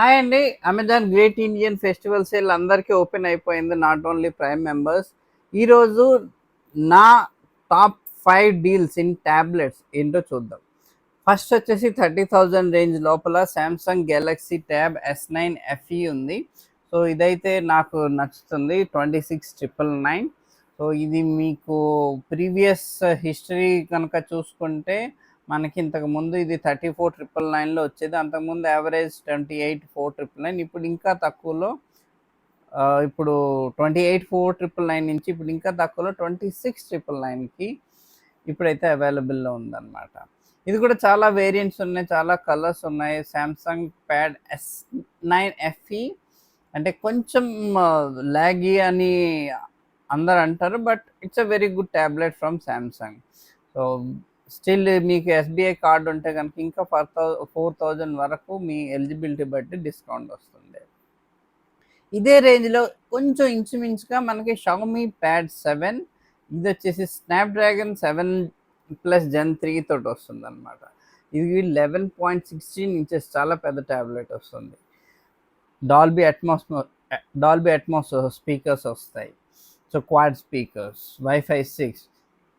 Hi అండి. Amazon great Indian festival sale అందరికీ open అయిపోయింది నాట్ ఓన్లీ ప్రైమ్ మెంబర్స్. ఈరోజు నా top five deals in tablets ఏంటో చూద్దాం. ఫస్ట్ వచ్చేసి థర్టీ థౌజండ్ రేంజ్ లోపల Samsung Galaxy tab S nine FE ఉంది. సో ఇదైతే నాకు నచ్చుతుంది twenty six triple nine. So ఇది మీకు ప్రీవియస్ హిస్టరీ కనుక చూసుకుంటే మనకి ఇంతకు ముందు ఇది థర్టీ ఫోర్ ట్రిపుల్ నైన్లో వచ్చేది. అంతకుముందు average twenty eight four triple nine ఇప్పుడు ఇంకా తక్కువలో ఇప్పుడు twenty eight four triple nine నుంచి ఇప్పుడు ఇంకా తక్కువలో ట్వంటీ సిక్స్ ట్రిపుల్ నైన్కి ఇప్పుడైతే అవైలబుల్లో ఉందన్నమాట. ఇది కూడా చాలా వేరియంట్స్ ఉన్నాయి చాలా కలర్స్ ఉన్నాయి. Samsung pad S nine FE అంటే కొంచెం లాగీ అని అందరు అంటారు but it's a very good tablet from Samsung so still మీకు ఎస్బీఐ కార్డు ఉంటే కనుక ఇంకా ఫోర్ ఫోర్ థౌజండ్ వరకు మీ ఎలిజిబిలిటీ బట్టి డిస్కౌంట్ వస్తుంది. ఇదే రేంజ్లో కొంచెం ఇంచుమించుగా మనకి షామీ ప్యాడ్ సెవెన్ ఇది వచ్చేసి Snapdragon seven plus gen three తోటి వస్తుంది అనమాట ఇది లెవెన్ పాయింట్ సిక్స్టీన్ ఇంచెస్ చాలా పెద్ద ట్యాబ్లెట్ వస్తుంది. Dolby Atmos Dolby Atmos speakers వస్తాయి. So quad speakers wifi six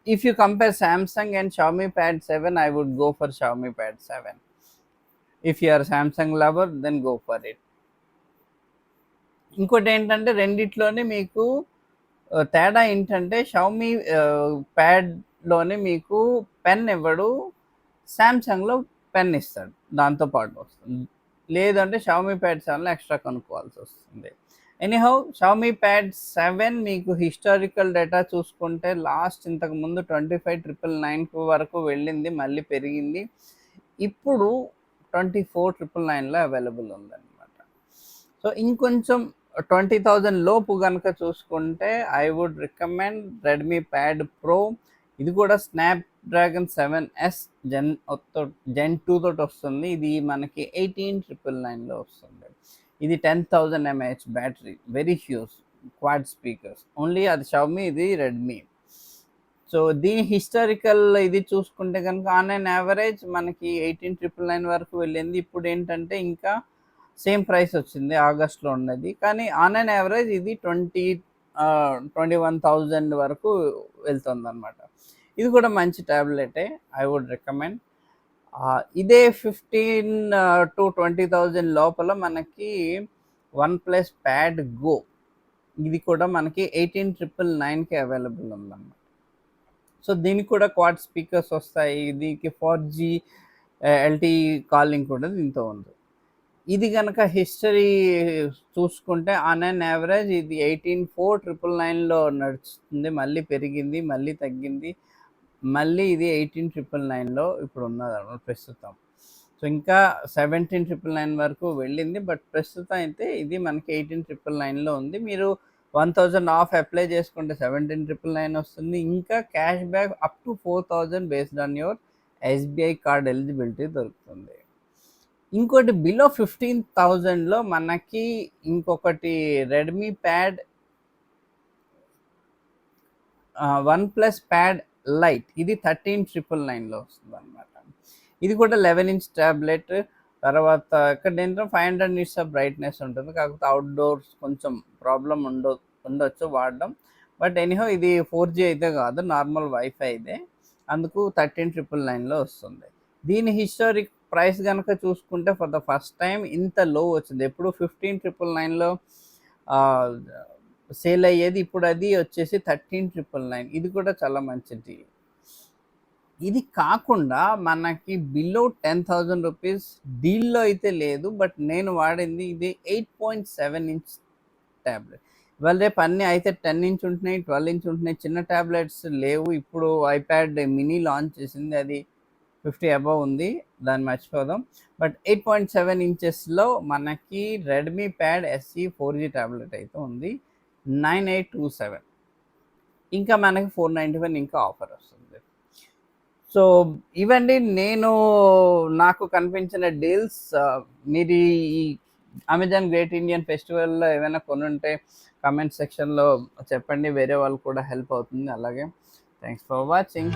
if you compare Samsung and Xiaomi Pad 7, I would go for Xiaomi Pad 7. If you are a Samsung lover, then go for it. ఇంకోటి ఏంటంటే రెండిట్లోనే మీకు ఆ, తేడా ఏంటంటే Xiaomi ప్యాడ్లోనే మీకు pen ఇవ్వడు శాంసంగ్లో pen ఇస్తాడు దాంతో పాటు వస్తుంది లేదంటే షామీ ప్యాడ్ సెవెన్లో ఎక్స్ట్రా కొనుక్కోవాల్సి వస్తుంది ఎనీహౌ షామీ ప్యాడ్ సెవెన్ మీకు హిస్టారికల్ డేటా చూసుకుంటే లాస్ట్ ఇంతకు ముందు ట్వంటీ ఫైవ్ ట్రిపుల్ నైన్ వరకు వెళ్ళింది మళ్ళీ పెరిగింది. ఇప్పుడు ట్వంటీ ఫోర్ ట్రిపుల్ నైన్లో అవైలబుల్ ఉందన్నమాట. సో ఇంకొంచెం ట్వంటీ థౌజండ్ లోపు కనుక చూసుకుంటే I would recommend Redmi pad pro ఇది కూడా Snapdragon seven S gen gen two తోటి వస్తుంది. ఇది మనకి ఎయిటీన్ ట్రిపుల్ నైన్లో వస్తుంది. ఇది ten thousand mAh battery very huge quad speakers only అది షామీ ఇది రెడ్మీ సో దీని హిస్టారికల్ ఇది చూసుకుంటే కనుక ఆన్ అండ్ యావరేజ్ మనకి ఎయిటీన్ ట్రిపుల్ నైన్ వరకు వెళ్ళింది. ఇప్పుడు ఏంటంటే ఇంకా సేమ్ ప్రైస్ వచ్చింది ఆగస్ట్లో ఉన్నది. కానీ ఆన్ అండ్ యావరేజ్ ఇది ట్వంటీ ట్వంటీ వన్ థౌజండ్ వరకు వెళ్తుంది అనమాట ఇది కూడా మంచి ట్యాబ్లెటే ఐ వుడ్ రికమెండ్ ఇదే ఫిఫ్టీన్ టు ట్వంటీ థౌజండ్ లోపల మనకి వన్ ప్లస్ ప్యాడ్ గో. ఇది కూడా మనకి ఎయిటీన్ ట్రిపుల్ నైన్కి అవైలబుల్ ఉందన్నమాట. సో దీనికి కూడా క్వాడ్ స్పీకర్స్ వస్తాయి. దీనికి ఫోర్ జీ ఎల్టీ కాలింగ్ కూడా దీంతో ఉంది. ఇది కనుక హిస్టరీ చూసుకుంటే ఆన్ అన్ యావరేజ్ ఇది ఎయిటీన్ ఫోర్ ట్రిపుల్ నైన్లో నడుస్తుంది. మళ్ళీ పెరిగింది మళ్ళీ తగ్గింది. మళ్ళీ ఇది ఎయిటీన్ ట్రిపుల్ నైన్లో ఇప్పుడు ఉన్నది ప్రస్తుతం. సో ఇంకా సెవెంటీన్ ట్రిపుల్ నైన్ వరకు వెళ్ళింది. బట్ ప్రస్తుతం అయితే ఇది మనకి ఎయిటీన్ ట్రిపుల్ నైన్లో ఉంది. మీరు వన్ థౌజండ్ ఆఫ్ అప్లై చేసుకుంటే సెవెంటీన్ ట్రిపుల్ నైన్ వస్తుంది. ఇంకా cash back up to four thousand based on your SBI card eligibility దొరుకుతుంది. ఇంకోటి బిలో ఫిఫ్టీన్ థౌజండ్లో మనకి ఇంకొకటి Redmi pad one plus pad lite. ఇది థర్టీన్ ట్రిపుల్ నైన్లో వస్తుంది అనమాట ఇది కూడా లెవెన్ ఇంచ్ ట్యాబ్లెట్ తర్వాత ఇక్కడ ఏంటంటే five hundred nits of brightness ఉంటుంది. కాకపోతే అవుట్డోర్స్ కొంచెం ప్రాబ్లం ఉండ ఉండొచ్చు వాడడం. బట్ ఎనీహో ఇది ఫోర్ జీ అయితే కాదు నార్మల్ వైఫై ఇదే. అందుకు థర్టీన్ ట్రిపుల్ నైన్లో వస్తుంది. దీని హిస్టారిక్ ప్రైస్ కనుక చూసుకుంటే ఫర్ ద ఫస్ట్ టైం ఇంత లో వచ్చింది. ఎప్పుడు ఫిఫ్టీన్ ట్రిపుల్ నైన్లో సేల్ అయ్యేది ఇప్పుడు అది వచ్చేసి థర్టీన్ ట్రిపుల్ నైన్. ఇది కూడా చాలా మంచిది. ఇది కాకుండా మనకి బిలో టెన్ థౌజండ్ రూపీస్ డీల్లో అయితే లేదు బట్ నేను వాడింది ఇది eight point seven inch tablet ఇవాళ రేపు అన్నీ అయితే టెన్ ఇంచ్ ఉంటున్నాయి ట్వెల్వ్ ఇంచ్ ఉంటున్నాయి. చిన్న ట్యాబ్లెట్స్ లేవు. ఇప్పుడు ఐప్యాడ్ మినీ లాంచ్ చేసింది. అది ఫిఫ్టీ అబవ్ ఉంది. దాన్ని మర్చిపోదాం. బట్ ఎయిట్ పాయింట్ సెవెన్ ఇంచెస్లో మనకి Redmi pad SE four G tablet అయితే ఉంది. Nine eight two seven. ఇంకా మనకి ఫోర్ నైంటీ వన్ ఇంకా ఆఫర్ వస్తుంది. సో ఇవండి నేను నాకు కనిపించిన డీల్స్ మీరు ఈ అమెజాన్ గ్రేట్ ఇండియన్ ఫెస్టివల్లో ఏమైనా కొనుంటే కమెంట్ సెక్షన్లో చెప్పండి. వేరే వాళ్ళు కూడా హెల్ప్ అవుతుంది. అలాగే థ్యాంక్స్ ఫర్ వాచింగ్